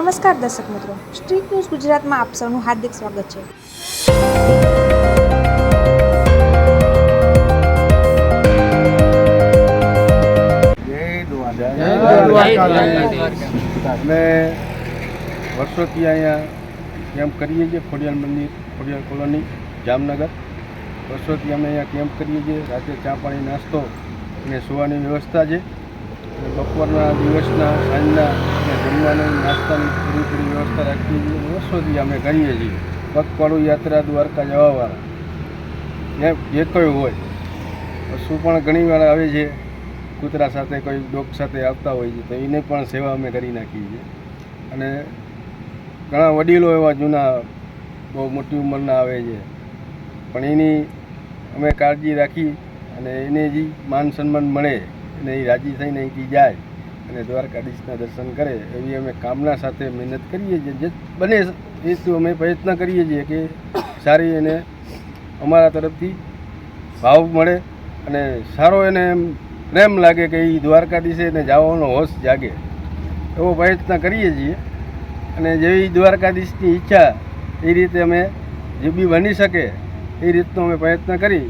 નમસ્કાર દર્શક મિત્રો. સ્ટ્રીટ ન્યૂઝ ગુજરાતમાં આપ સૌનું હાર્દિક સ્વાગત છે. અમે વર્ષોથી અહીંયા કેમ્પ કરીએ છીએ, ખોડિયાર મંદિર, ખોડિયાર કોલોની, જામનગર. વર્ષોથી અમે અહીંયા કેમ્પ કરીએ છીએ રાતે ચા પાણી, નાસ્તો અને સુવાની વ્યવસ્થા છે. બપોરના દિવસના સાંજના જમવાની નાસ્તાની પૂરી પૂરી વ્યવસ્થા રાખવી વર્ષોથી અમે કરીએ છીએ. પગપાળું યાત્રા, દ્વારકા જવાવાળા. એમ જે કોઈ હોય. પશુ પણ ઘણીવાર આવે છે, કૂતરા સાથે કોઈ ડોગ સાથે આવતા હોય છે, તો એને પણ સેવા અમે કરી નાખીએ છીએ. અને ઘણા વડીલો એવા જૂના, બહુ મોટી ઉંમરના આવે છે. પણ એની અમે કાળજી રાખી અને એને જે માન સન્માન મળે અને એ રાજી થઈને અહીંથી જાય. અને દ્વારકાધીશના દર્શન કરે, એવી અમે કામના સાથે મહેનત કરીએ છીએ. જે બને એ તો અમે પ્રયત્ન કરીએ છીએ કે સારી એને અમારા તરફથી ભાવ મળે અને સારો એને એમ પ્રેમ લાગે કે એ દ્વારકાધીશે એને જવાનો હોશ જાગે. એવો પ્રયત્ન કરીએ છીએ અને જેવી દ્વારકાધીશની ઈચ્છા એ રીતે અમે જે બી બની શકે એ રીતનો અમે પ્રયત્ન કરી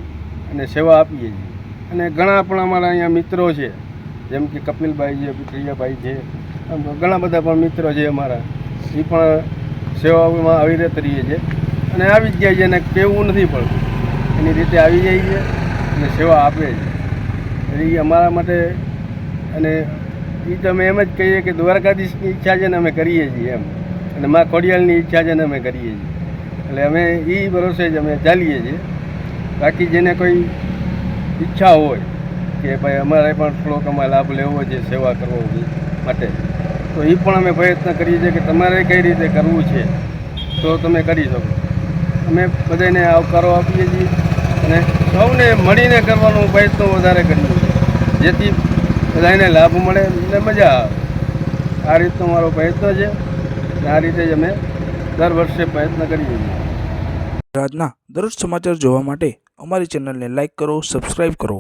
અને સેવા આપીએ છીએ. અને ઘણા પણ અમારા અહીંયા મિત્રો છે. જેમ કે કપિલભાઈ છે, પ્રિયાભાઈ છે ઘણા બધા પણ મિત્રો છે અમારા. એ પણ સેવામાં અવિરત રહીએ છે. અને આવી જ જાય છે અને કહેવું નથી પડતું એની રીતે આવી જાય છે અને સેવા આપે છે. એ અમારા માટે અને એ તો અમે એમ જ કહીએ કે દ્વારકાધીશની ઈચ્છા છે ને અમે કરીએ છીએ એમ. અને મા ખોડિયાલની ઈચ્છા છે ને અમે કરીએ છીએ. એટલે અમે એ ભરોસે જ અમે ચાલીએ છીએ. બાકી જેને કોઈ ઈચ્છા હોય કે ભાઈ અમારે પણ થોડોક અમારે લાભ લેવો છે સેવા કરવો માટે. તો એ પણ અમે પ્રયત્ન કરીએ છીએ કે તમારે કઈ રીતે કરવું છે, તો તમે કરી શકો. અમે બધાને આવકારો આપીએ છીએ અને સૌને મળીને કરવાનો પ્રયત્ન વધારે કરીએ છીએ. જેથી બધાને લાભ મળે અને મજા આવે. આ રીતનો મારો પ્રયત્ન છે આ રીતે જ અમે દર વર્ષે પ્રયત્ન કરીએ છીએ. ગુજરાતના દરરોજ સમાચાર જોવા માટે અમારી ચેનલને લાઇક કરો, સબસ્ક્રાઈબ કરો.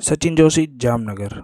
સચિન જોશી જામનગર.